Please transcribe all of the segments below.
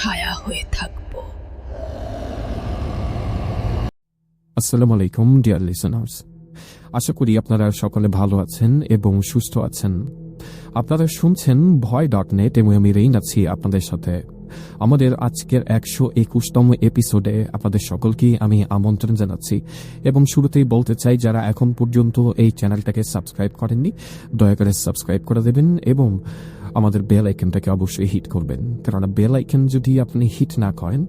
ছায়া হয়ে থাকব। আসসালামু আলাইকুম, ডিয়ার লিসনার্স। আশা করি আপনারা সকলে ভালো আছেন এবং সুস্থ আছেন। আপনারা শুনছেন ভয় ডট নেট, এবং আমি রেইন আছি আপনাদের সাথে। আমাদের আজকের একশো একুশতম এপিসোডে আপনাদের সকলকে আমি আমন্ত্রণ জানাচ্ছি, এবং শুরুতেই বলতে চাই, যারা এখন পর্যন্ত এই চ্যানেলটাকে সাবস্ক্রাইব করেননি, দয়া করে সাবস্ক্রাইব করে দেবেন, এবং আমাদের বেল আইকনটাকে অবশ্যই হিট করবেন। কারণ বেল আইকন যদি আপনি হিট না করেন,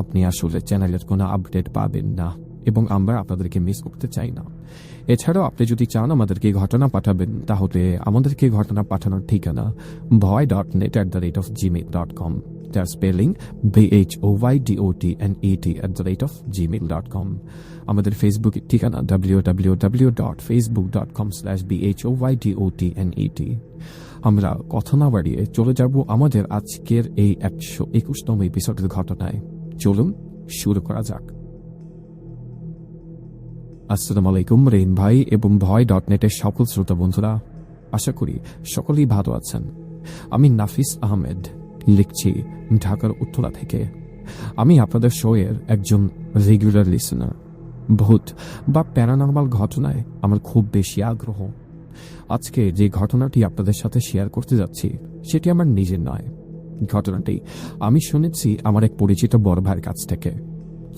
আপনি আসলে চ্যানেলের কোনো আপডেট পাবেন না এবং আমরা আপনাদেরকে মিস করতে চাই না। এছাড়াও আপনি যদি চান আমাদেরকে ঘটনা পাঠাবেন, তাহলে আমাদেরকে ঘটনা পাঠানোর ঠিকানা Bhoy dot net at the rate of Gmail dot com তার spelling B H O Y D O T N E T at the rate of Gmail dot com আমাদের ফেসবুক ঠিকানা W W W dot Facebook dot com slash B H O Y D O T N E T আমরা কথা না বাড়িয়ে চলে যাব আমাদের আজকের এই একশো একুশতম এপিসোডের ঘটনায়। চলুন শুরু করা যাক। আসসালামু আলাইকুম রেন ভাই এবং ভয় ডট নেটের সকল শ্রোতা বন্ধুরা। আশা করি সকলেই ভালো আছেন। আমি নাফিস আহমেদ, লিখছি ঢাকার উত্তরা থেকে। আমি আপনাদের শোয়ের একজন রেগুলার লিসনার ভূত বা প্যারানর্মাল ঘটনায় আমার খুব বেশি আগ্রহ। আজকে যে ঘটনাটি আপনাদের সাথে শেয়ার করতে যাচ্ছি, সেটি আমার নিজের নয়। ঘটনাটি আমি শুনেছি আমার এক পরিচিত বড় ভাইয়ের কাছ থেকে।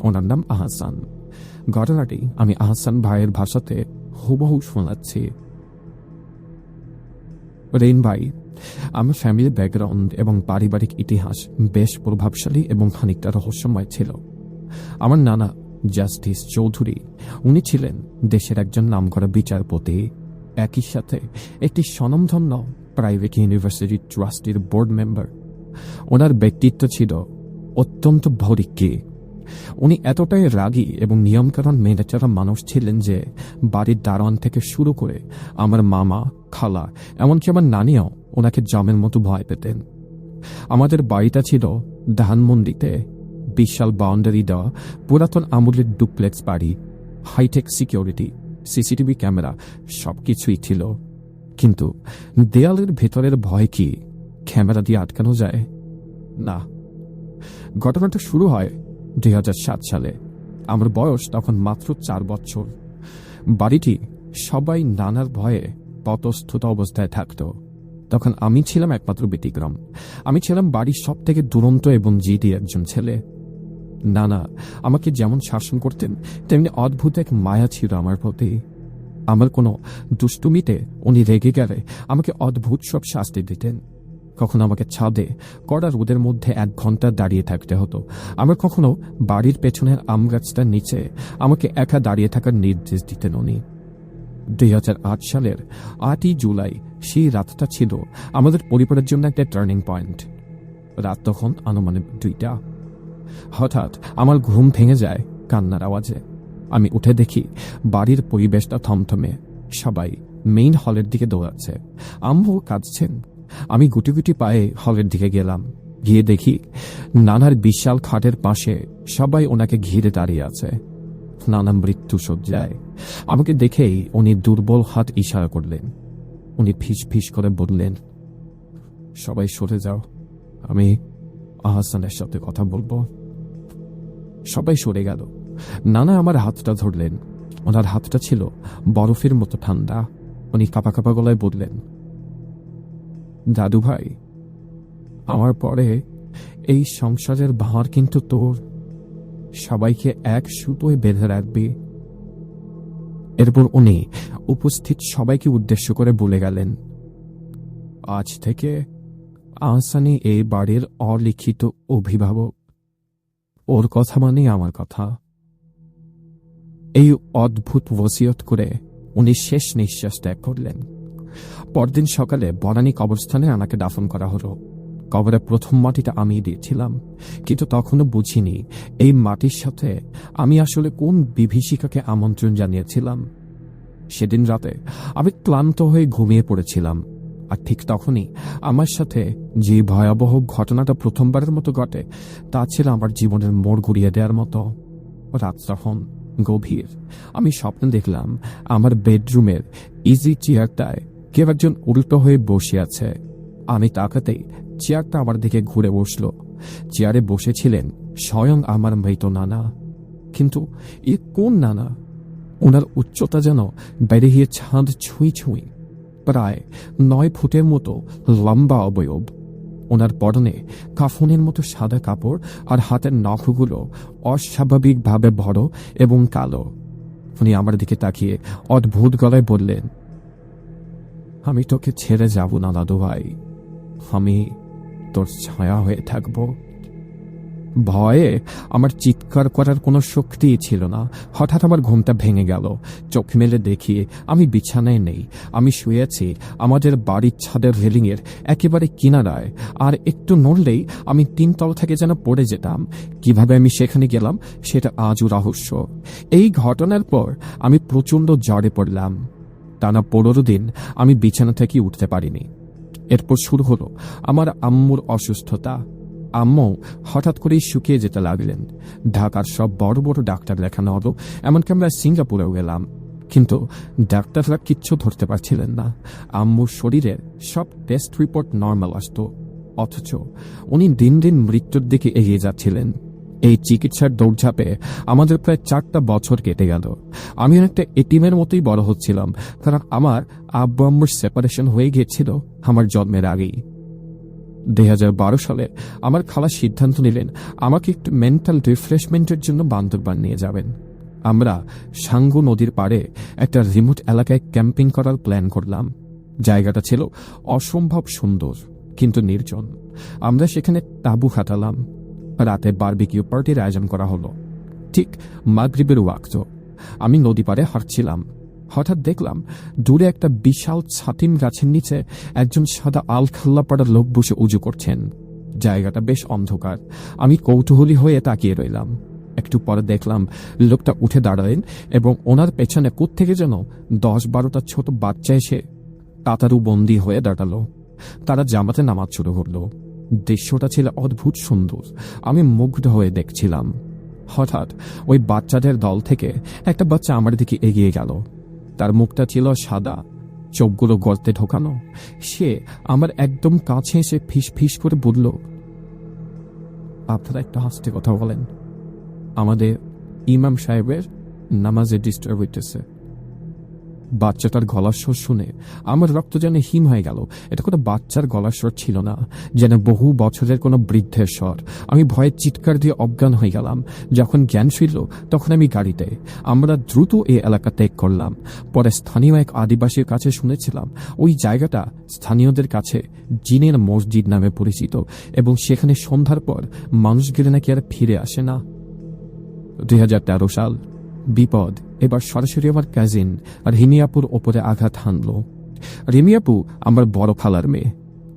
ওনার নাম আহসান। ঘটনাটি আমি আহসান ভাইয়ের ভাষাতে হুবহু শোনাচ্ছি। রেন ভাই, আমার ফ্যামিলি ব্যাকগ্রাউন্ড এবং পারিবারিক ইতিহাস বেশ প্রভাবশালী এবং খানিকটা রহস্যময় ছিল। আমার নানা জাস্টিস চৌধুরী, উনি ছিলেন দেশের একজন নামকরা বিচারপতি একই সাথে একটি স্বনামধন্য প্রাইভেট ইউনিভার্সিটি ট্রাস্টির বোর্ড মেম্বার ওনার ব্যক্তিত্ব ছিল অত্যন্ত ভরিক্কি উনি এতটাই রাগী এবং নিয়মকানুন মেনে চলা মানুষ ছিলেন যে বাড়ির দারোয়ান থেকে শুরু করে আমার মামা, খালা, এমনকি আমার নানিও ওনাকে জামের মতো ভয় পেতেন। আমাদের বাড়িটা ছিল ধানমন্ডিতে, বিশাল বাউন্ডারি দেওয়া পুরাতন আমলের ডুপ্লেক্স বাড়ি হাইটেক সিকিউরিটি সিসিটিভি ক্যামেরা, সবকিছুই ছিল। কিন্তু দেয়ালের ভেতরের ভয় কি? ক্যামেরা দিয়ে আটকানো যায়? না। ঘটনাটা শুরু হয় দুই হাজার সাত সালে। আমার বয়স তখন মাত্র চার বছর। বাড়িটি সবাই নানার ভয়ে পতস্থিত অবস্থায় থাকত। তখন আমি ছিলাম একমাত্র ব্যতিক্রম। আমি ছিলাম বাড়ির সব থেকে দুরন্ত এবং জিদি একজন ছেলে। নানা আমাকে যেমন শাসন করতেন, তেমনি অদ্ভুত এক মায়া ছিল আমার প্রতি। আমার কোনো দুষ্টুমিতে উনি রেগে গেলে আমাকে অদ্ভুত সব শাস্তি দিতেন। কখনো আমাকে ছাদে কড়া রোদের মধ্যে এক ঘণ্টা দাঁড়িয়ে থাকতে হতো। আমার কখনো বাড়ির পেছনের আম গাছটার নিচে আমাকে একা দাঁড়িয়ে থাকার নির্দেশ দিতেন উনি। দুই হাজার আট সালের আটই জুলাই সেই রাতটা ছিল আমাদের পরিবারের জন্য একটা টার্নিং পয়েন্ট। রাত তখন আনুমানিক দুইটা। হঠাৎ আমার ঘুম ভেঙে যায় কান্নার আওয়াজে। আমি উঠে দেখি বাড়ির পরিবেশটা থমথমে। সবাই মেইন হলের দিকে দৌড়াচ্ছে। আম্মু কাঁদছেন। আমি গুটি গুটি পায়ে হলের দিকে গেলাম। গিয়ে দেখি নানার বিশাল খাটের পাশে সবাই ওনাকে ঘিরে দাঁড়িয়ে আছে। নানা মৃত্যু সজ্জায় আমাকে দেখেই উনি দুর্বল হাত ইশারা করলেন। উনি ফিস ফিস করে বললেন, সবাই সরে যাও। আমি আহসানের সাথে কথা বলব। সবাই সরে গেল। নানা আমার হাতটা ধরলেন। ওনার হাতটা ছিল বরফের মতো ঠান্ডা। উনি কাপা কাপা গলায় বললেন দাদু ভাই আমার পরে এই সংসারের ভার কিন্তু তোর। সবাইকে এক সুতোয় বেঁধে রাখবি। এরপর উনি উপস্থিত সবাইকে উদ্দেশ্য করে বলে গেলেন, আজ থেকে আহসানি এই বাড়ির অলিখিত অভিভাবক ওর কথা মানেই আমার কথা। এই অদ্ভুত ওসিয়ত করে উনি শেষ নিঃশ্বাস ত্যাগ করলেন। পরদিন সকালে বনানী কবরস্থানে আমাকে দাফন করা হলো। কবরে প্রথম মাটিটা আমি দিয়েছিলাম, কিন্তু তখনও বুঝিনি এই মাটির সাথে আমি আসলে কোন বিভীষিকাকে আমন্ত্রণ জানিয়েছিলাম। সেদিন রাতে আমি ক্লান্ত হয়ে ঘুমিয়ে পড়েছিলাম। আর ঠিক তখনই আমার সাথে যে ভয়াবহ ঘটনাটা প্রথমবারের মতো ঘটে, তা ছিল আমার জীবনের মোড় ঘুরিয়ে দেওয়ার মতো। রাত তখন গভীর। আমি স্বপ্ন দেখলাম আমার বেডরুমের ইজি চেয়ারটায় কেউ একজন উল্টো হয়ে বসে আছে। আমি তাকাতেই চেয়ারটা আমার দিকে ঘুরে বসল। চেয়ারে বসেছিলেন স্বয়ং আমার মৃত নানা। কিন্তু এ কোন নানা? ওনার উচ্চতা যেন বেড়ে গিয়ে ছাদ ছুঁই ছুঁই। প্রায় নয় ফুটের মতো লম্বা অবয়ব। ওনার পরনে কাফনের মতো সাদা কাপড় আর হাতের নখগুলো অস্বাভাবিকভাবে বড় এবং কালো। উনি আমার দিকে তাকিয়ে অদ্ভুত গলায় বললেন, আমি তোকে ছেড়ে যাব না দাদু ভাই আমি তোর ছায়া হয়ে থাকব। ভয়ে আমার চিৎকার করার কোনো শক্তিই ছিল না। হঠাৎ আমার ঘুমটা ভেঙে গেল। চোখ মেলে দেখি আমি বিছানায় নেই। আমি শুয়েছি আমাদের বাড়ির ছাদের রেলিংয়ের একেবারে কিনারায়। আর একটু নড়লেই আমি তিনতল থেকে যেন পড়ে যেতাম। কীভাবে আমি সেখানে গেলাম সেটা আজও রহস্য। এই ঘটনার পর আমি প্রচণ্ড জ্বরে পড়লাম। টানা পনেরো দিন আমি বিছানা থেকে উঠতে পারিনি। এরপর শুরু হলো আমার আম্মুর অসুস্থতা। আম্মু হঠাৎ করেই শুকিয়ে যেতে লাগলেন। ঢাকার সব বড় বড় ডাক্তার দেখানো হলো এমনকি আমরা সিঙ্গাপুরেও গেলাম। কিন্তু ডাক্তাররা কিচ্ছু ধরতে পারছিলেন না। আম্মুর শরীরের সব টেস্ট রিপোর্ট নর্মাল আসতো। অথচ উনি দিন দিন মৃত্যুর দিকে এগিয়ে যাচ্ছিলেন। এই চিকিৎসার দৌড়ঝাঁপে আমাদের প্রায় চারটা বছর কেটে গেল। আমি অনেকটা এটিমের মতোই বড় হচ্ছিলাম, কারণ আমার আব্বু আম্মুর সেপারেশন হয়ে গিয়েছিল আমার জন্মের আগেই। দুই হাজার বারো সালে আমার খালা সিদ্ধান্ত নিলেন, আমাকে একটু মেন্টাল রিফ্রেশমেন্টের জন্য বান্দরবান নিয়ে যাবেন। আমরা সাঙ্গু নদীর পাড়ে একটা রিমোট এলাকায় ক্যাম্পিং করার প্ল্যান করলাম। জায়গাটা ছিল অসম্ভব সুন্দর, কিন্তু নির্জন। আমরা সেখানে তাঁবু খাটালাম। রাতে বারবিকিউ পার্টির আয়োজন করা হলো। ঠিক মাগরিবের ওয়াক্ত। আমি নদী পাড়ে হাঁটছিলাম। হঠাৎ দেখলাম দূরে একটা বিশাল ছাতিম গাছের নিচে একজন সাদা আলখাল্লা পাড়ার লোক বসে উজু করছেন। জায়গাটা বেশ অন্ধকার। আমি কৌতূহলী হয়ে তাকিয়ে রইলাম। একটু পরে দেখলাম লোকটা উঠে দাঁড়ালেন এবং ওনার পেছনে থেকে যেন দশ বারোটা ছোট বাচ্চা এসে কাতারু বন্দি হয়ে দাঁড়াল। তারা জামাতে নামাজ শুরু করল। দৃশ্যটা ছিল অদ্ভুত সুন্দর। আমি মুগ্ধ হয়ে দেখছিলাম। হঠাৎ ওই বাচ্চাদের দল থেকে একটা বাচ্চা আমার দিকে এগিয়ে গেল। তার মুখটা ছিল সাদা, চোখগুলো গর্তে ঢোকানো। সে আমার একদম কাছে এসে ফিস ফিস করে বলল, আপনারা একটা হাসতে কথা বলেন। আমাদের ইমাম সাহেবের নামাজে ডিস্টার্ব হইতেছে। বাচ্চাটার গলার স্বর শুনে আমার রক্ত যেন হিম হয়ে গেল। এটা কোনো বাচ্চার গলার স্বর ছিল না, যেন বহু বছরের কোনো বৃদ্ধের স্বর। আমি ভয়ে চিৎকার দিয়ে অজ্ঞান হয়ে গেলাম। যখন জ্ঞান ফিরল, তখন আমি গাড়িতে, আমরা দ্রুত এই এলাকা ত্যাগ করলাম। পরে স্থানীয় এক আদিবাসীর কাছে শুনেছিলাম, ওই জায়গাটা স্থানীয়দের কাছে জিনের মসজিদ নামে পরিচিত এবং সেখানে সন্ধ্যার পর মানুষ গেলে নাকি আর ফিরে আসে না। দুই হাজার তেরো সাল, বিপদ। এবার সরাসরি আমার কাজিন আর হিমিয়াপুর ওপরে আঘাত হানল। রিমিয়াপু আমার বড় খালার মেয়ে।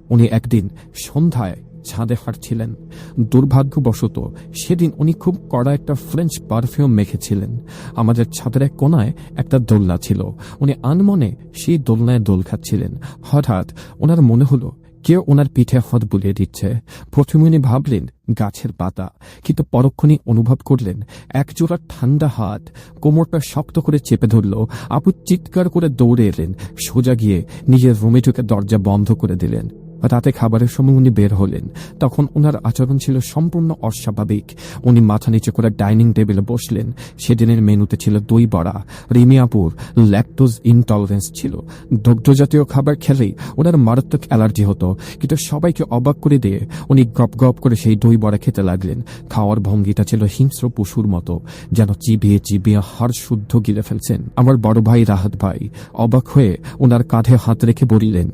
উনি একদিন সন্ধ্যায় ছাদে হাঁটছিলেন। দুর্ভাগ্যবশত সেদিন উনি খুব কড়া একটা ফ্রেঞ্চ পারফিউম মেখেছিলেন। আমাদের ছাদের এক কোনায় একটা দোলনা ছিল। উনি আনমনে সেই দোলনায় দোল খাচ্ছিলেন। হঠাৎ ওনার মনে হলো কেউ ওনার পিঠে হদ বুলিয়ে দিচ্ছে। প্রথমে উনি ভাবলেন, গাছের পাতা। কিন্তু পরক্ষণে অনুভব করলেন একজোড়া ঠান্ডা হাত কোমরটা শক্ত করে চেপে ধরল। আপু চিৎকার করে দৌড়ে এলেন, সোজা গিয়ে নিজের রুমে ঢুকে দরজা বন্ধ করে দিলেন। রাতে খাবারের সময় উনি বের হলেন। তখন ওনার আচরণ ছিল সম্পূর্ণ অস্বাভাবিক। উনি মাথা নিচে করে ডাইনিং টেবিলে বসলেন। সেদিনের মেনুতে ছিল দই বড়া, রিমিয়াপুর, ল্যাকটোজ ইনটলারেন্স ছিল। দুগ্ধজাতীয় খাবার খেলেই ওনার মারাত্মক অ্যালার্জি হতো, কিন্তু সবাইকে অবাক করে দিয়ে উনি গপ গপ করে সেই দই বড়া খেতে লাগলেন। খাওয়ার ভঙ্গিটা ছিল হিংস্র পশুর মতো, যেন চিবিয়ে চিবিয়ে হাড় শুদ্ধ গিলে ফেলছেন। আমার বড় ভাই রাহাত ভাই অবাক হয়ে ওনার কাঁধে হাত রেখে বলিলেন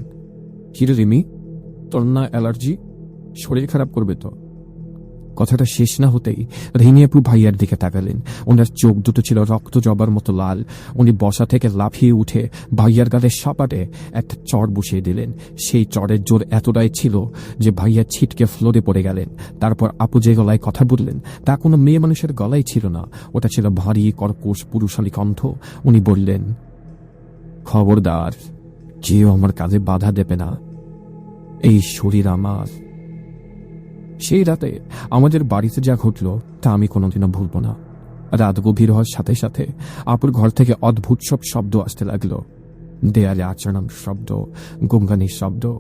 হিরে রিমি তোর না অ্যালার্জি শরীর খারাপ করবে তো? কথাটা শেষ না হতেই রিনিয়াপু ভাইয়ার দিকে তাকালেন। ওনার চোখ দুটো ছিল রক্ত জবার মতো লাল। উনি বসা থেকে লাফিয়ে উঠে ভাইয়ার গালে সাপাটে একটা চর বসিয়ে দিলেন। সেই চরের জোর এতটাই ছিল যে ভাইয়া ছিটকে ফ্লোরে পড়ে গেলেন। তারপর আপু যে গলায় কথা বললেন, তা কোনো মেয়ে মানুষের গলায় ছিল না। ওটা ছিল ভারী, কর্কশ, পুরুষালী কণ্ঠ। উনি বললেন, খবরদার, কেউ আমার কাজে বাধা দেবে না। এই শরীর আমার সেই রাতে আমাদের বাড়িতে যা ঘটল, তা আমি কোনোদিনও ভুলব না। রাত গভীর হওয়ার সাথে সাথে আপুর ঘর থেকে অদ্ভুত সব শব্দ আসতে লাগল। দেয়ালে আচরণ শব্দ গঙ্গানির শব্দ।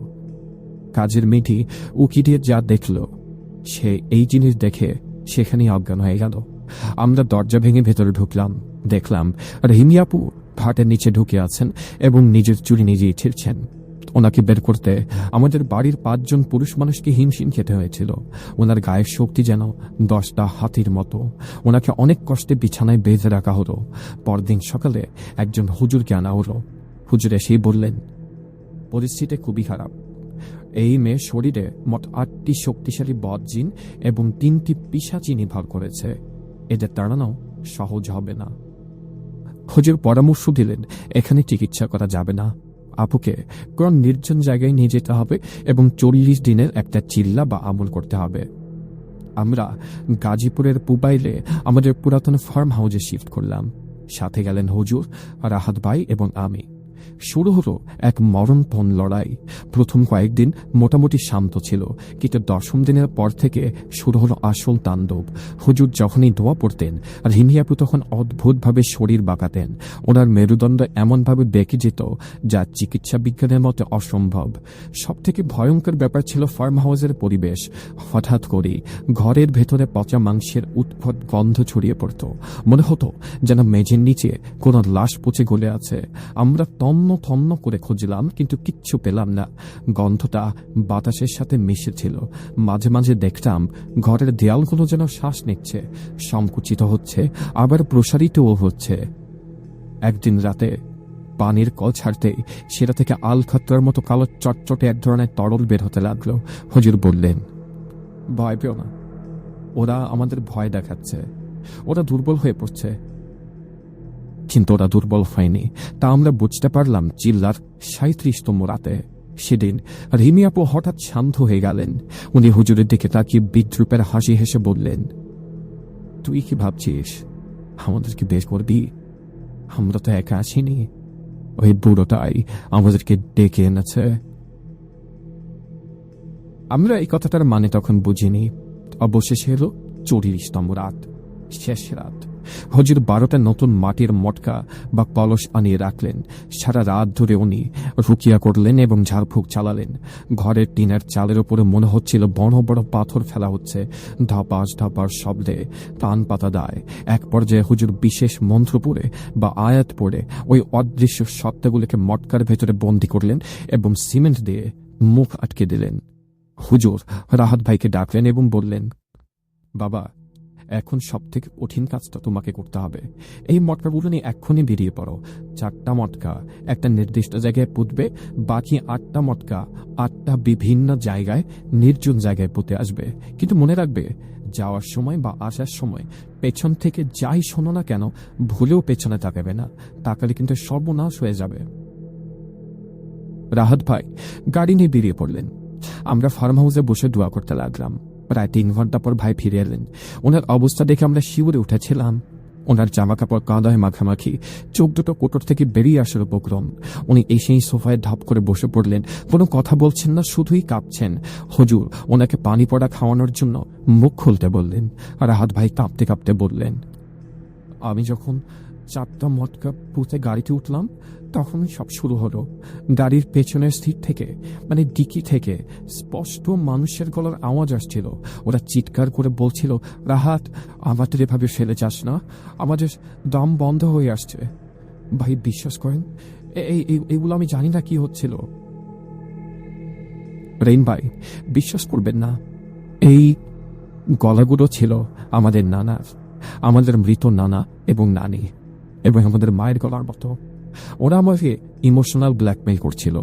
কাজের মেয়েটি উকি দিয়ে যা দেখল, সে এই জিনিস দেখে সেখানেই অজ্ঞান হয়ে গেল। আমরা দরজা ভেঙে ভেতরে ঢুকলাম, দেখলাম রহিমিয়াপু ভাটের নিচে ঢুকে আছেন এবং নিজের চুরি নিজেই ছিঁড়ছেন। ওনাকে বের করতে। আমাদের বাড়ির পাঁচজন পুরুষ মানুষকে হিমশিম খেতে হয়েছিল। ওনার গায়ের শক্তি যেন দশটা হাতির মতো। ওনাকে অনেক কষ্টে বিছানায় বেঁধে রাখা হলো। পরদিন সকালে একজন হুজুরকে আনা হলো। হুজুর এসেই বললেন, পরিস্থিতি খুবই খারাপ। এই মেয়ের শরীরে মোট আটটি শক্তিশালী বদজিন এবং তিনটি পিসাচি নির্ভর করেছে। এদের তাড়ানো সহজ হবে না। হুজুর পরামর্শ দিলেন, এখানে চিকিৎসা করা যাবে না। আপুকে। কোন নির্জন জায়গায় নিয়ে যেতে হবে এবং চল্লিশ দিনের একটা চিল্লা বা আমল করতে হবে। আমরা গাজীপুরের পুবাইলে আমাদের পুরাতন ফার্ম হাউসে শিফট করলাম। সাথে গেলেন হজুর, রাহাত ভাই এবং আমি। শুরু হলো এক মরণপণ লড়াই। প্রথম কয়েকদিন মোটামুটি শান্ত ছিল। কিন্তু দশম দিনের পর থেকে শুরু হলো আসল তাণ্ডব। হুজুর যখনই দোয়া পড়তেন আর হিমিয়াপু তখন অদ্ভুতভাবে শরীর বাঁকাতেন। ওনার মেরুদণ্ড এমনভাবে বেঁকে যেত যা চিকিৎসা বিজ্ঞানের মতে অসম্ভব। সব থেকে ভয়ঙ্কর ব্যাপার ছিল ফার্ম হাউসের পরিবেশ। হঠাৎ করে ঘরের ভেতরে পচা মাংসের উৎকট গন্ধ ছড়িয়ে পড়ত। মনে হতো যেন মেঝের নিচে কোনো লাশ পচে গলে আছে। আমরা তন্ন তন্ন করে খুঁজলাম, কিন্তু কিচ্ছু পেলাম না। গন্ধটা বাতাসের সাথে মিশেছিল। মাঝে মাঝে দেখতাম ঘরের দেয়ালগুলো যেন শ্বাস নিচ্ছে। সংকুচিত হচ্ছে, আবার প্রসারিতও হচ্ছে। একদিন রাতে পানির কল ছাড়তেই সেটা থেকে আল খাতরার মতো কালো চটচটে এক ধরনের তরল বের হতে লাগল। হজুর বললেন, ভয় পেও না। ওরা আমাদের ভয় দেখাচ্ছে। ওরা দুর্বল হয়ে পড়ছে। কিন্তু ওরা দুর্বল হয়নি। তা আমরা বুঝতে পারলাম চিল্লার সাঁত্রিশতম রাতে। সেদিন রিমিয়াপু হঠাৎ শান্ত হয়ে গেলেন। উনি হুজুরের দিকে তাকিয়ে বিদ্রুপের হাসি হেসে বললেন, তুই কি ভাবছিস? আমাদেরকে বের করবি? আমরা তো একা আসিনি ওই বুড়োটাই আমাদেরকে ডেকে এনেছে। আমরা এই কথাটার মানে তখন বুঝিনি। অবশেষে এলো চল্লিশতম রাত, শেষ রাত। হজুর বারোটা নতুন মাটির মটকা বা কলস আনিয়ে রাখলেন। সারা রাত ধরে উনি রুকিয়া করলেন এবং ঝাড়ফুঁক চালালেন। ঘরের টিনের চালের উপরে মনে হচ্ছিল বড় বড় পাথর ফেলা হচ্ছে। ধপাস ধপাস শব্দে পান পাতা দায়। এক পর্যায়ে হুজুর বিশেষ মন্ত্র পড়ে বা আয়াত পড়ে ওই অদৃশ্য সত্তাগুলোকে মটকার ভেতরে বন্দি করলেন এবং সিমেন্ট দিয়ে মুখ আটকে দিলেন। হুজুর রাহাত ভাইকে ডাকলেন এবং বললেন, বাবা এখন সব থেকে কঠিন কাজটা তোমাকে করতে হবে। এই মটকাগুলো নিয়ে এক্ষুনি বেরিয়ে পড়ো। চারটা মটকা, একটা নির্দিষ্ট জায়গায় পুঁতবে, বাকি আটটা মটকা আটটা বিভিন্ন জায়গায়, নির্জন জায়গায় পুঁতে আসবে। কিন্তু মনে রাখবে, যাওয়ার সময় বা আসার সময় পেছন থেকে যাই শোনো না কেন, ভুলেও পেছনে তাকাবে না। তাকালে কিন্তু সর্বনাশ হয়ে যাবে। রাহাত ভাই, গাড়ি নিয়ে বেরিয়ে পড়লেন। আমরা ফার্ম হাউসে বসে দোয়া করতে লাগলাম। প্রায় তিন ঘণ্টা পর ভাই ফিরে এলেন। ওনার অবস্থা দেখে আমরা শিউরে উঠেছিলাম। ওনার জামা কাপড় কাঁদায় মাখামাখি চোখ দুটো কোটর থেকে বেরিয়ে আসার উপক্রম। উনি এসেই সোফায় ঢাপ করে বসে পড়লেন। কোনো কথা বলছেন না, শুধুই কাঁপছেন। হজুর, ওনাকে পানি পড়া খাওয়ানোর জন্য মুখ খুলতে বললেন আর হাত ভাই কাঁপতে কাঁপতে বললেন, আমি যখন চারটা মটকা পুঁতে গাড়িতে উঠলাম তখনই সব শুরু হলো। গাড়ির পেছনের সিট থেকে মানে ডিকি থেকে, স্পষ্ট মানুষের গলার আওয়াজ আসছিল। ওরা চিৎকার করে বলছিল, রাহাত, আমাদের এভাবে ফেলে যাস না। আমাদের দম বন্ধ হয়ে আসছে। ভাই, বিশ্বাস করেন? এই এই- এইগুলো আমি জানি না কি হচ্ছিল। রেন ভাই, বিশ্বাস করবেন না। এই গলাগুলো ছিল আমাদের নানার, আমাদের মৃত নানা এবং নানি এবং আমাদের মায়ের গলার মতো। ওরা আমাকে ইমোশনাল ব্ল্যাকমেল করছিল।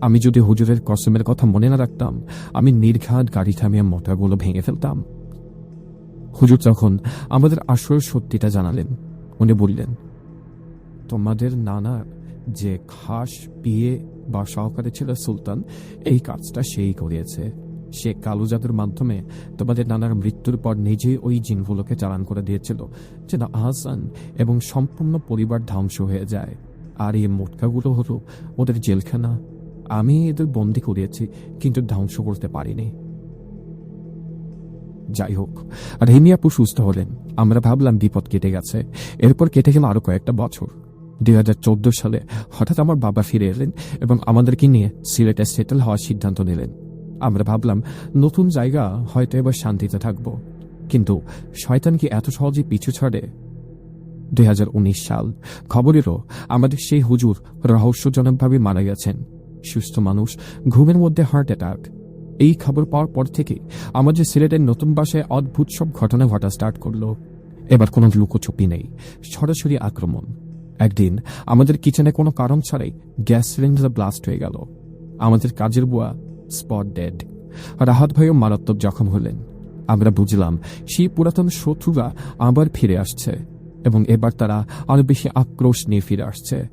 আমি যদি হুজুরের কসমের কথা মনে না রাখতাম, আমি নির্ঘাত গাড়ি থামিয়ে মোটাগুলো ভেঙে ফেলতাম। হুজুর তখন আমাদের আসল সত্যিটা জানালেন। উনি বললেন, তোমাদের নানার যে খাস বিয়ে বা সহকারে ছিল সুলতান, এই কাজটা সেই করিয়েছে। সে কালো জাদুর মাধ্যমে তোমাদের নানার মৃত্যুর পর নিজেই ওই জিনগুলোকে চালান করে দিয়েছিল, যেন আহসান এবং সম্পূর্ণ পরিবার ধ্বংস হয়ে যায়। আর এই মোটকাগুলো হলো ওদের জেলখানা। আমি এদের বন্দি করিয়েছি, কিন্তু ধ্বংস করতে পারিনি। যাই হোক আর হেমিয়াপু সুস্থ হলেন। আমরা ভাবলাম বিপদ কেটে গেছে। এরপর কেটে গেল আরও কয়েকটা বছর। দুই হাজার চোদ্দ সালে হঠাৎ আমার বাবা ফিরে এলেন এবং আমাদেরকে নিয়ে সিলেটে সেটেল হওয়ার সিদ্ধান্ত নিলেন। আমরা ভাবলাম, নতুন জায়গা হয়তো এবার শান্তিতে থাকব। কিন্তু শয়তান কি এত সহজে পিছু ছাড়ে? দুই হাজার উনিশ সাল। খবরেরও, আমাদের সেই হুজুর রহস্যজনকভাবে মারা গেছেন। সুস্থ মানুষ, ঘুমের মধ্যে হার্ট অ্যাটাক। এই খবর পাওয়ার পর থেকে আমাদের সিলেটের নতুন বাসায় অদ্ভুত সব ঘটনা ঘটা স্টার্ট করল। এবার কোনো লুকোচুপি নেই, সরাসরি আক্রমণ। একদিন আমাদের কিচেনে কোনো কারণ ছাড়াই গ্যাস সিলিন্ডার ব্লাস্ট হয়ে গেল। আমাদের কাজের বুয়া স্পট ডেড। রাহাত ভাইও মারাত্মক জখম হলেন। আমরা বুঝলাম সেই পুরাতন শত্রুরা আবার ফিরে আসছে। এবং এবার তারা আরও বেশি আক্রোশ নিয়ে ফিরে আসছে।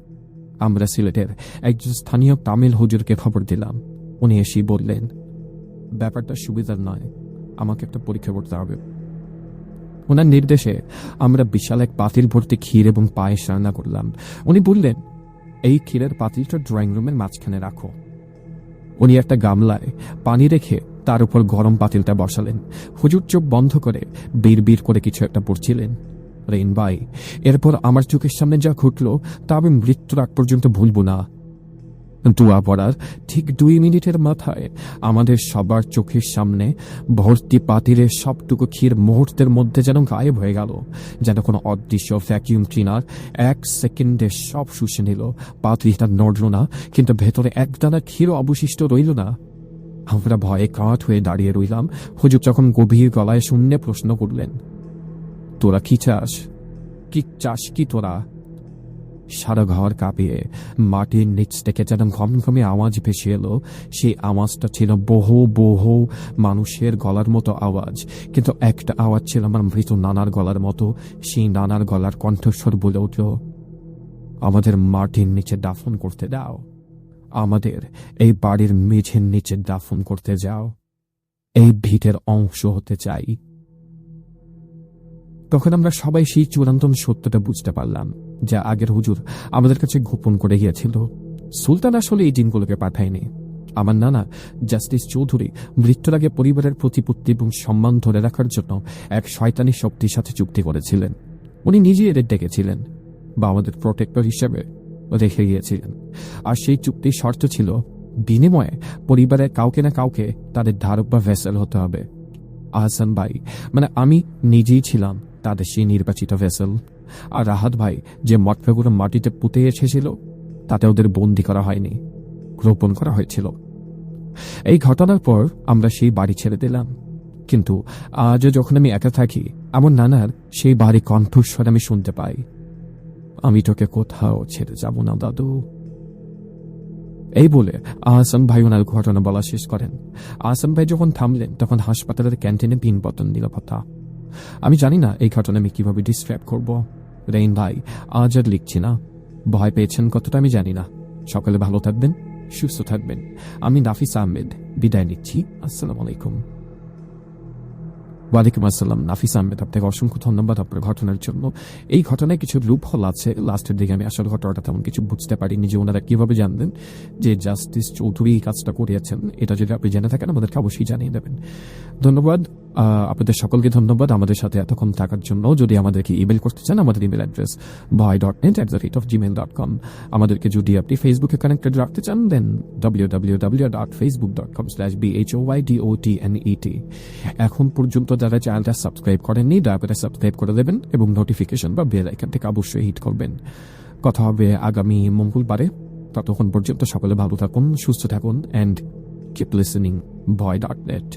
আমরা সিলেটের একজন স্থানীয় তামিল হুজুরকে খবর দিলাম। উনি এসেই বললেন, ব্যাপারটা সুবিধার নয়, আমাকে একটা পরীক্ষা করতে হবে। ওনার নির্দেশে আমরা বিশাল এক পাতিল ভর্তি ক্ষীর এবং পায়েস রান্না করলাম। উনি বললেন, এই ক্ষীরের পাতিলটা ড্রয়িং রুমের মাঝখানে রাখো। উনি একটা গামলায় পানি রেখে তার উপর গরম পাতিলটা বসালেন। হুজুর চোখ বন্ধ করে বীর বীর করে কিছু একটা পড়ছিলেন। রেন বাই এরপর আমার চোখের সামনে যা ঘটল, তা আমি মৃত্যুর আগ পর্যন্ত ভুলব না। দোয়া পড়ার ঠিক দুই মিনিটের মাথায় আমাদের সবার চোখের সামনে ভর্তি পাতিলের সবটুকু ক্ষীর মুহূর্তের মধ্যে যেন গায়েব হয়ে গেল, যেন কোনো অদৃশ্য ভ্যাকিউম ক্লিনার এক সেকেন্ডে সব শুষে নিল। পাতিলটা নড়ল না, কিন্তু ভেতরে একদানা ক্ষীরও অবশিষ্ট রইল না। আমরা ভয়ে কাঠ হয়ে দাঁড়িয়ে রইলাম। হুজুর যখন গভীর গলায় শূন্যে প্রশ্ন করলেন তোরা কি চাস? কি চাস কি তোরা? সারা ঘর কাঁপিয়ে মাটির নিচ থেকে যেন ঘমঘমে আওয়াজ ভেসে এলো, সেই আওয়াজটা ছিল বহু বহু মানুষের গলার মতো আওয়াজ। কিন্তু একটা আওয়াজ ছিল আমার মৃত নানার গলার মতো, সেই নানার গলার কণ্ঠস্বর বলে উঠল, আমাদের মাটির নিচে দাফন করতে দাও। আমাদের এই বাড়ির মেঝের নিচে দাফন করতে যাও। এই ভিটের অংশ হতে চাই। তখন আমরা সবাই সেই চূড়ান্তন সত্যটা বুঝতে পারলাম, যা আগের হুজুর আমাদের কাছে গোপন করে গিয়েছিল। সুলতান আসলে এই দিনগুলোকে পাঠায়নি। আমার নানা জাস্টিস চৌধুরী মৃত্যুর আগে পরিবারের প্রতিপত্তি এবং সম্মান ধরে রাখার জন্য এক শয়তানি শক্তির সাথে চুক্তি করেছিলেন। উনি নিজেই এদের ডেকেছিলেন বা আমাদের প্রোটেক্টর হিসেবে রেখে গিয়েছিলেন। আর সেই চুক্তির শর্ত ছিল, বিনিময়ে পরিবারের কাউকে না কাউকে তাদের ধারক বা ভেসেল হতে হবে। আহসান ভাই মানে আমি নিজেই ছিলাম তাদের সেই নির্বাচিত ভেসেল। আর রাহাত ভাই যে মটফেগুলো মাটিতে পুঁতে এসেছিল, তাতে ওদের বন্দি করা হয়নি, রোপণ করা হয়েছিল। এই ঘটনার পর আমরা সেই বাড়ি ছেড়ে দিলাম। কিন্তু আজও যখন আমি একা থাকি, আমার নানার সেই বাড়ি কণ্ঠস্বর আমি শুনতে পাই। আমি তোকে কোথাও ছেড়ে যাব না, দাদু। এই বলে আহসান ভাই ওনার ঘটনা বলা শেষ করেন। আহসান ভাই যখন থামলেন, তখন হাসপাতালের ক্যান্টিনে পিন নিরাপত্তা। আমি জানি না এই ঘটনা আমি কীভাবে ডিসক্রাইব করব। রেইন ভাই, আজ আর লিখছি না। ভয় পেয়েছেন কতটা আমি জানি না। সকালে ভালো থাকবেন, সুস্থ থাকবেন। আমি নাফিস আহমেদ, বিদায় নিচ্ছি। আসসালামু আলাইকুম। ওয়ালাইকুম আসসালাম। নাফিস আহমেদ, আপনাকে অসংখ্য ধন্যবাদ আপনার ঘটনার জন্য। এই ঘটনায় কিছু লুপ হল আছে। লাস্টের দিকে আমি আসল ঘটনাটা তেমন কিছু বুঝতে পারিনি যে ওনারা কীভাবে জানলেন যে জাস্টিস চৌধুরী এই কাজটা করিয়েছেন। এটা যদি আপনি জেনে থাকেন, আমাদেরকে অবশ্যই জানিয়ে দেবেন। ধন্যবাদ। আপনাদের সকলকে ধন্যবাদ আমাদের সাথে এতক্ষণ থাকার জন্য। যদি আমাদেরকে ইমেল করতে চান, আমাদের email address Bhoy dot net at the rate of Gmail dot com আমাদেরকে যদি আপনি ফেসবুকে কানেক্টেড রাখতে চান দেন W W W dot Facebook dot com slash B H Y D O T N E T এখন পর্যন্ত যারা চ্যানেলটা সাবস্ক্রাইব করেননি, দয়া করে সাবস্ক্রাইব করে দেবেন এবং নোটিফিকেশন বা বেল আইকন থেকে অবশ্যই হিট করবেন। কথা হবে আগামী মঙ্গলবারে। ততক্ষণ পর্যন্ত সকলে ভালো থাকুন, সুস্থ থাকুন and keep listening Bhoy dot net